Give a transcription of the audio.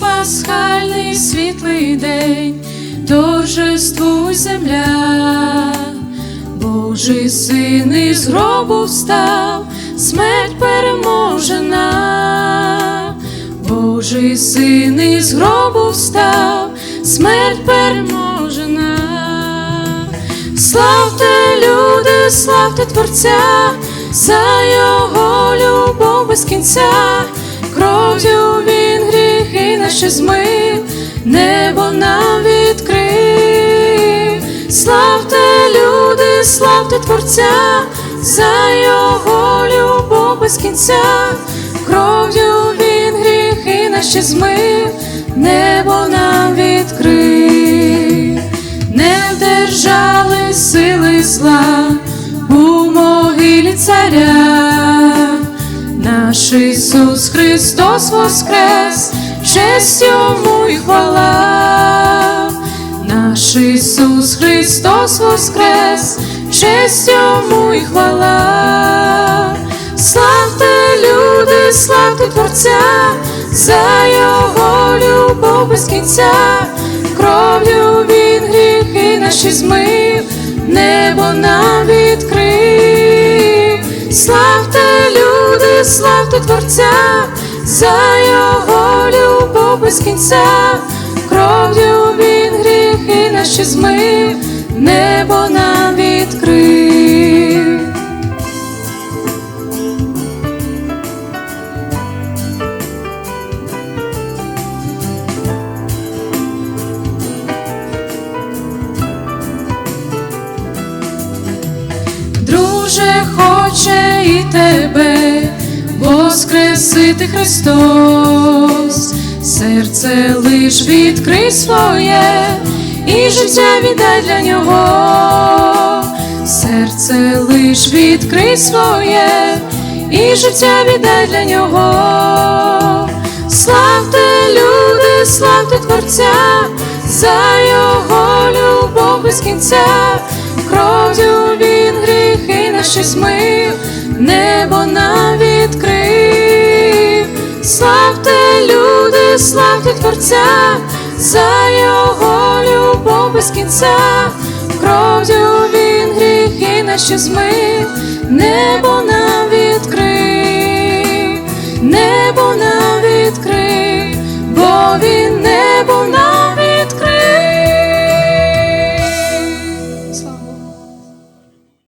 пасхальний світлий день, торжествуй земля, Божий син із гробу встав, смерть переможена, Божий син із гробу встав, смерть переможена. Славте, люди, славте Творця, за його любов без кінця, наші змив, небо нам відкрив. Славте, люди, славте Творця, за його любов без кінця, кров'ю він гріхи наші змив, небо нам відкрив не вдержали сили зла у могилі царя. Наш Ісус Христос воскрес, честь йому й хвала. Наш Ісус Христос воскрес, честь йому й хвала. Славте, люди, славте Творця, за його любов без кінця, кров'ю він гріхи наші змив, небо нам відкрив. Славте, люди, славте Творця, за його любов без кінця, кров'ю він гріхи наші змив, небо нам відкрив. Воскресити Христос, серце лиш відкрий своє і життя віддай для нього, серце лиш відкрий своє і життя віддай для нього. Славте, люди, славте Творця, за його любов без кінця, кров'ю він гріхи наші змив, небо нам відкрив. Славте, люди, славте Творця, за його любов без кінця, кров'ю він гріхи наші змив, небо нам відкрив, небо нам